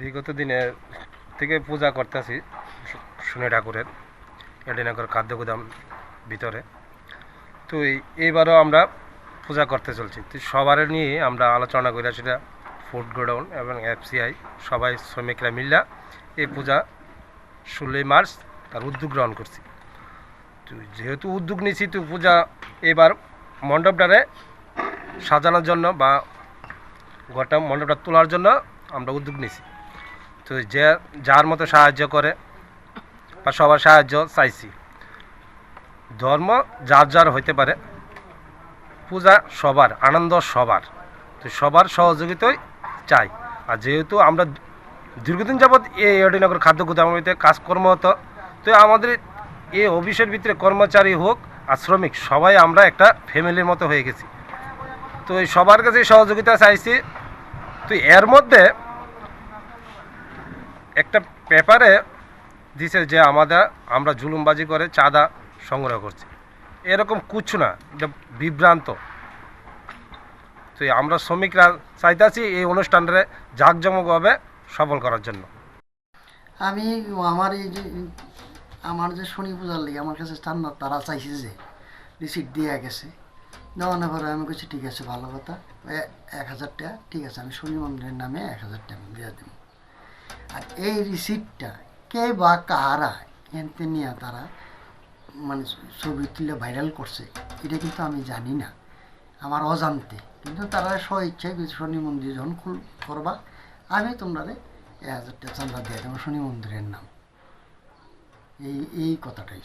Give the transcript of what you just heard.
বিগত দিনে থেকে পূজা করতেছি শুনে ঠাকুরের এডিনগর খাদ্য গুদাম ভিতরে। তো এইবারও আমরা পূজা করতে চলছি। তো সবার নিয়ে আমরা আলোচনা করে সেটা ফুড গোডাউন এবং এফসিআই সবাই শ্রমিকরা মিল্লা এই পূজা ষোলোই মার্চ তার উদ্যোগ গ্রহণ করছি। তো যেহেতু উদ্যোগ নিয়েছি, তো পূজা এবার মণ্ডপটারে সাজানোর জন্য বা ঘরটা মণ্ডপটা তোলার জন্য আমরা উদ্যোগ নিয়েছি। তো যে যার মতো সাহায্য করে বা সবার সাহায্য চাইছি। ধর্ম যার যার হইতে পারে, পূজা সবার, আনন্দ সবার, তো সবার সহযোগিতাই চাই। আর যেহেতু আমরা দীর্ঘদিন যাবৎ এই অডিনগর খাদ্য গুদামিতে কাজকর্মরত তো আমাদের এই অফিসের ভিতরে কর্মচারী হোক আর শ্রমিক, সবাই আমরা একটা ফ্যামিলির মতো হয়ে গেছি। তো এই সবার কাছে সহযোগিতা চাইছি। তো এর মধ্যে একটা পেপারে দিছে যে আমাদের, আমরা জুলুমবাজি করে চাঁদা সংগ্রহ করছি। এরকম কুচ্ছু না, এটা বিভ্রান্ত। তো আমরা শ্রমিকরা চাইতেছি এই অনুষ্ঠানটা জাঁকজমকভাবে সফল করার জন্য। আমি আমার এই যে, আমার যে শনি পূজার লেগে আমার কাছে চান্দার তারা চাইছে যে রিসিপ্ট দিয়ে গেছে। দেওয়ানোর পরে আমি বলছি ঠিক আছে, ভালো কথা। এক হাজার টাকা, ঠিক আছে, আমি শনি মন্দিরের নামে এক হাজার টাকা দিয়ে দেব। আর এই রিসিপ্টটা কে বা কাহারা এনতে নিয়ে তারা মানে ছবি তুলে ভাইরাল করছে, এটা কিন্তু আমি জানি না। আমার অজান্তে। কিন্তু তারা স্ব ইচ্ছায় শনি মন্দির যখন খুল, করবা, আমি তোমরা এক হাজারটা চান্দা দিয়ে দেবো, শনি মন্দিরের নাম। এই এই কথাটাই।